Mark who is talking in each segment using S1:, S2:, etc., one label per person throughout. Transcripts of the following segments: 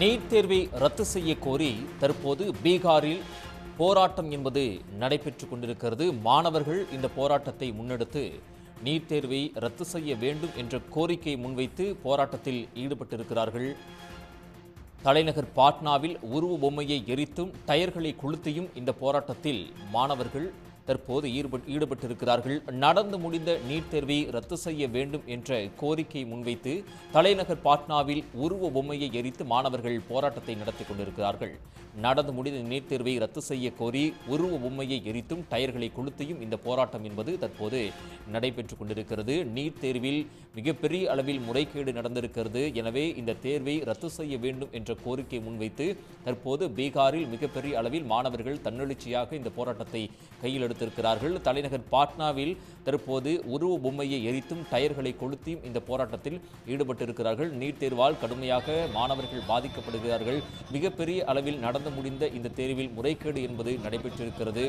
S1: NEET தேர்வை ரத்து செய்ய கோரி தற்போது பீகாரில் போராட்டம் என்பது நடைபெற்று கொண்டிருக்கிறது. மாணவர்கள் இந்த போராட்டத்தை முன்னெடுத்து நீட் தேர்வை ரத்து செய்ய வேண்டும் என்ற கோரிக்கை முன்வைத்து போராட்டத்தில் ஈடுபட்டிருக்கிறார்கள். தலைநகர் பாட்னாவில் உருவ பொம்மையை எரித்தும் டயர்களை கொளுத்தியும் இந்த போராட்டத்தில் மாணவர்கள் தற்போது ஈடுபட்டிருக்கிறார்கள். நடந்து முடிந்த நீட் தேர்வை ரத்து செய்ய வேண்டும் என்ற கோரிக்கையை முன்வைத்து தலைநகர் பாட்னாவில் உருவ பொம்மையை எரித்து மாணவர்கள் போராட்டத்தை நடத்தி கொண்டிருக்கிறார்கள். நடந்து முடிந்த நீட் தேர்வை ரத்து செய்ய கோரி உருவ பொம்மையை எரித்தும் டயர்களை கொளுத்தியும் இந்த போராட்டம் என்பது தற்போது நடைபெற்றுக் கொண்டிருக்கிறது. நீட் தேர்வில் மிகப்பெரிய அளவில் முறைகேடு நடந்திருக்கிறது. எனவே இந்த தேர்வை ரத்து செய்ய வேண்டும் என்ற கோரிக்கை முன்வைத்து தற்போது பீகாரில் மிகப்பெரிய அளவில் மாணவர்கள் தன்னெழுச்சியாக இந்த போராட்டத்தை கையில் எடுத்து எடுத்திருக்கிறார்கள். தலைநகர் பாட்னாவில் தற்போது உருவ பொம்மையை எரித்தும் டயர்களை கொளுத்தியும் இந்த போராட்டத்தில் ஈடுபட்டிருக்கிறார்கள். நீட் தேர்வால் கடுமையாக மாணவர்கள் பாதிக்கப்படுகிறார்கள். மிகப்பெரிய அளவில் நடந்து முடிந்த இந்த தேர்வில் முறைகேடு என்பது நடைபெற்றிருக்கிறது.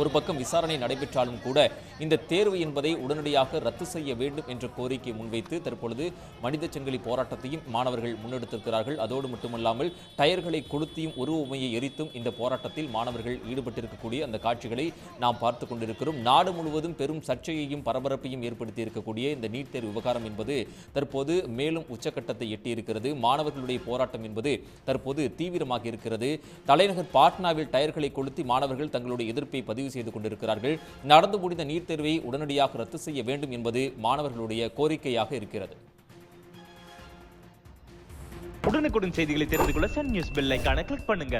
S1: ஒரு பக்கம் விசாரணை நடைபெற்றாலும் கூட இந்த தேர்வு என்பதை உடனடியாக ரத்து செய்ய வேண்டும் என்ற கோரிக்கை முன்வைத்து தற்பொழுது மனித சங்கிலி போராட்டத்தையும் மாணவர்கள் முன்னெடுத்திருக்கிறார்கள். அதோடு மட்டுமல்லாமல் டயர்களை கொளுத்தியும் உருவமையை எரித்தும் இந்த போராட்டத்தில் மாணவர்கள் ஈடுபட்டிருக்கக்கூடிய அந்த காட்சிகளை நாம் பார்த்து கொண்டிருக்கிறோம். நாடு முழுவதும் பெரும் சர்ச்சையையும் பரபரப்பையும் ஏற்படுத்தி இருக்கக்கூடிய இந்த நீட் தேர்வு விவகாரம் என்பது தற்போது மேலும் உச்சக்கட்டத்தை எட்டியிருக்கிறது. மாணவர்களுடைய போராட்டம் என்பது தற்போது தீவிரமாக இருக்கிறது தலைநகர் பாட்னாவில் டயர்களை கொளுத்தி மாணவர்கள் தங்களுடைய எதிர்ப்பை பதிவு செய்து கொண்டிருக்கிறார்கள். நடந்து முடிந்த நீட் தேர்வை உடனடியாக ரத்து செய்ய வேண்டும் என்பது மாணவர்களுடைய கோரிக்கையாக இருக்கிறது.
S2: உடனுக்குடன் செய்திகளை தெரிந்து கொள்ள சன் நியூஸ் பெல் கிளிக் பண்ணுங்க.